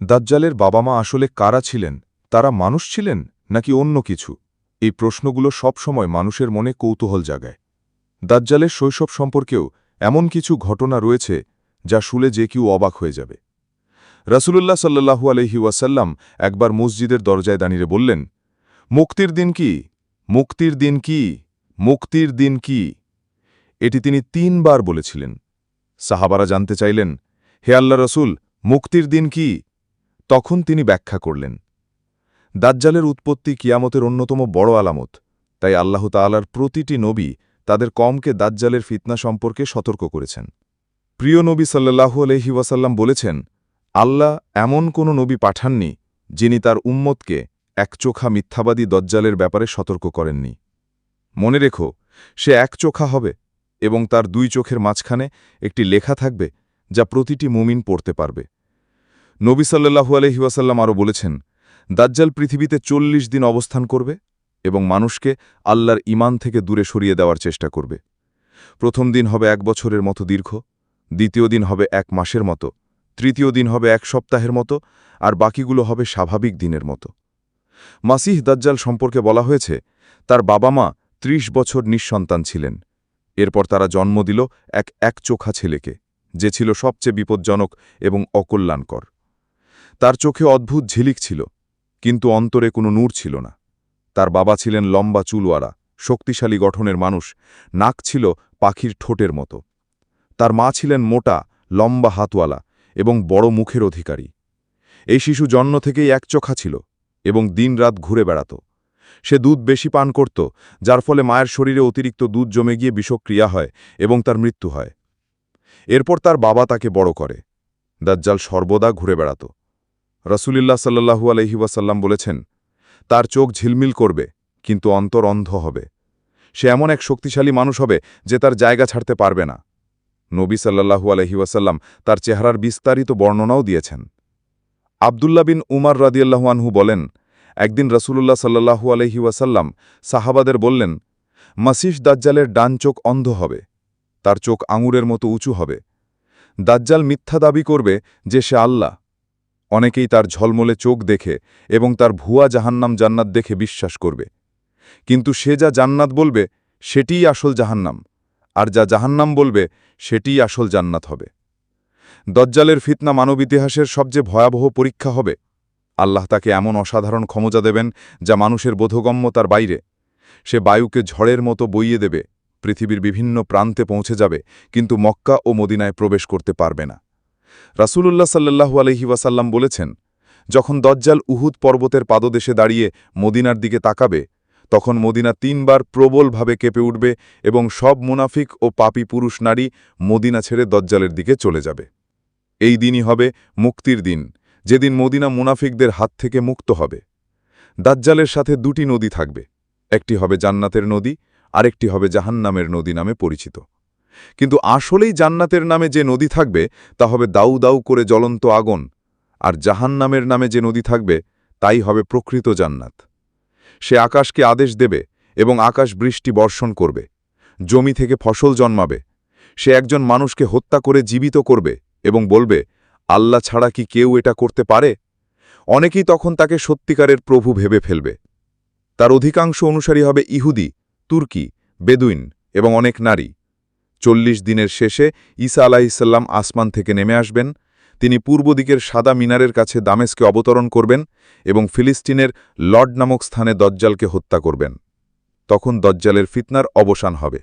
দাজ্জালের বাবা মা আসলে কারা ছিলেন? তারা মানুষ ছিলেন, নাকি অন্য কিছু? এই প্রশ্নগুলো সবসময় মানুষের মনে কৌতূহল জাগায়। দাজ্জালের শৈশব সম্পর্কেও এমন কিছু ঘটনা রয়েছে, যা শুলে যে কেউ অবাক হয়ে যাবে। রাসূলুল্লাহ সাল্লাহু আলহি ওয়াসাল্লাম একবার মসজিদের দরজায় দাঁড়িয়ে বললেন, মুক্তির দিন কি? মুক্তির দিন কি? মুক্তির দিন কি? এটি তিনি তিনবার বলেছিলেন। সাহাবারা জানতে চাইলেন, হে আল্লাহ রসুল, মুক্তির দিন কি? তখন তিনি ব্যাখ্যা করলেন, দাজ্জালের উৎপত্তি কিয়ামতের অন্যতম বড় আলামত, তাই আল্লাহ তাআলার প্রতিটি নবী তাদের কমকে দাজ্জালের ফিতনা সম্পর্কে সতর্ক করেছেন। প্রিয় নবী সাল্লাহু আলহি ওয়াসাল্লাম বলেছেন, আল্লাহ এমন কোনো নবী পাঠাননি যিনি তার উম্মতকে একচোখা মিথ্যাবাদী দজ্জালের ব্যাপারে সতর্ক করেননি। মনে রেখো, সে একচোখা হবে এবং তার দুই চোখের মাঝখানে একটি লেখা থাকবে যা প্রতিটি মুমিন পড়তে পারবে। নবী সাল্লাহু আলহিউসাল্লাম আরও বলেছেন, দাজ্জাল পৃথিবীতে চল্লিশ দিন অবস্থান করবে এবং মানুষকে আল্লাহর ইমান থেকে দূরে সরিয়ে দেওয়ার চেষ্টা করবে। প্রথম দিন হবে এক বছরের মতো দীর্ঘ, দ্বিতীয় দিন হবে এক মাসের মতো, তৃতীয় দিন হবে এক সপ্তাহের মতো, আর বাকিগুলো হবে স্বাভাবিক দিনের মতো। মাসিহ দাজ্জাল সম্পর্কে বলা হয়েছে, তার বাবা মা ত্রিশ বছর নিঃসন্তান ছিলেন। এরপর তারা জন্ম দিল এক একচোখা ছেলেকে, যে ছিল সবচেয়ে বিপজ্জনক এবং অকল্যাণকর। তার চোখে অদ্ভুত ঝিলিক ছিল, কিন্তু অন্তরে কোনো নূর ছিল না। তার বাবা ছিলেন লম্বা চুলওয়ারা শক্তিশালী গঠনের মানুষ, নাক ছিল পাখির ঠোঁটের মতো। তার মা ছিলেন মোটা, লম্বা হাতওয়ালা এবং বড় মুখের অধিকারী। এই শিশু জন্ম থেকেই একচোখা ছিল এবং দিনরাত ঘুরে বেড়াত। সে দুধ বেশি পান করত, যার ফলে মায়ের শরীরে অতিরিক্ত দুধ জমে গিয়ে বিষক্রিয়া হয় এবং তার মৃত্যু হয়। এরপর তার বাবা তাকে বড় করে। দাজ্জাল সর্বদা ঘুরে বেড়াত। রসুলিল্লাহ সাল্লাহু আলহি ওয়াসাল্লাম বলেছেন, তার চোখ ঝিলমিল করবে, কিন্তু অন্তর অন্ধ হবে। সে এমন এক শক্তিশালী মানুষ হবে যে তার জায়গা ছাড়তে পারবে না। নবী সাল্লাহু আলহি ওয়াসাল্লাম তার চেহারার বিস্তারিত বর্ণনাও দিয়েছেন। আবদুল্লা বিন উমার রাদিয়াল্লাহু আনহু বলেন, একদিন রসুলুল্লাহ সাল্লাহু আলহি ওয়াসাল্লাম সাহাবাদের বললেন মাসিস দাজ্জালের ডান চোখ অন্ধ হবে, তার চোখ আঙুরের মতো উঁচু হবে। দাজ্জাল মিথ্যা দাবি করবে যে সে আল্লাহ। অনেকেই তার ঝলমলে চোখ দেখে এবং তার ভুয়া জাহান্নাম জান্নাত দেখে বিশ্বাস করবে। কিন্তু সে যা জান্নাত বলবে, সেটিই আসল জাহান্নাম, আর যা জাহান্নাম বলবে, সেটিই আসল জান্নাত হবে। দজ্জালের ফিতনা মানব ইতিহাসের সবচেয়ে ভয়াবহ পরীক্ষা হবে। আল্লাহ তাকে এমন অসাধারণ ক্ষমতা দেবেন যা মানুষের বোধগম্যতার বাইরে। সে বায়ুকে ঝড়ের মতো বইয়ে দেবে, পৃথিবীর বিভিন্ন প্রান্তে পৌঁছে যাবে, কিন্তু মক্কা ও মদিনায় প্রবেশ করতে পারবে না। রাসূলুল্লাহ সাল্লাহু আলহি ওয়াসাল্লাম বলেছেন, যখন দজ্জাল উহুদ পর্বতের পাদদেশে দাঁড়িয়ে মদিনার দিকে তাকাবে, তখন মদিনা তিনবার প্রবলভাবে কেঁপে উঠবে এবং সব মুনাফিক ও পাপী পুরুষ নারী মদিনা ছেড়ে দজ্জালের দিকে চলে যাবে। এই দিনই হবে মুক্তির দিন, যেদিন মদিনা মুনাফিকদের হাত থেকে মুক্ত হবে। দাজ্জালের সাথে দুটি নদী থাকবে, একটি হবে জান্নাতের নদী, আরেকটি হবে জাহান্নামের নদী নামে পরিচিত। কিন্তু আসলেই জান্নাতের নামে যে নদী থাকবে, তা হবে দাউ দাউ করে জ্বলন্ত আগুন, আর জাহান্নামের নামে যে নদী থাকবে, তাই হবে প্রকৃত জান্নাত। সে আকাশকে আদেশ দেবে এবং আকাশ বৃষ্টি বর্ষণ করবে, জমি থেকে ফসল জন্মাবে, সে একজন মানুষকে হত্যা করে জীবিত করবে এবং বলবে, আল্লাহ ছাড়া কি কেউ এটা করতে পারে? অনেকেই তখন তাকে সত্যিকারের প্রভু ভেবে ফেলবে। তার অধিকাংশ অনুসারী হবে ইহুদি, তুর্কি, বেদুইন এবং অনেক নারী। চল্লিশ দিনের শেষে ঈসা আলাহিসাল্লাম আসমান থেকে নেমে আসবেন। তিনি পূর্ব দিকের সাদা মিনারের কাছে দামেসকে অবতরণ করবেন এবং ফিলিস্তিনের লর্ড নামক স্থানে দজ্জালকে হত্যা করবেন। তখন দজ্জালের ফিতনার অবসান হবে।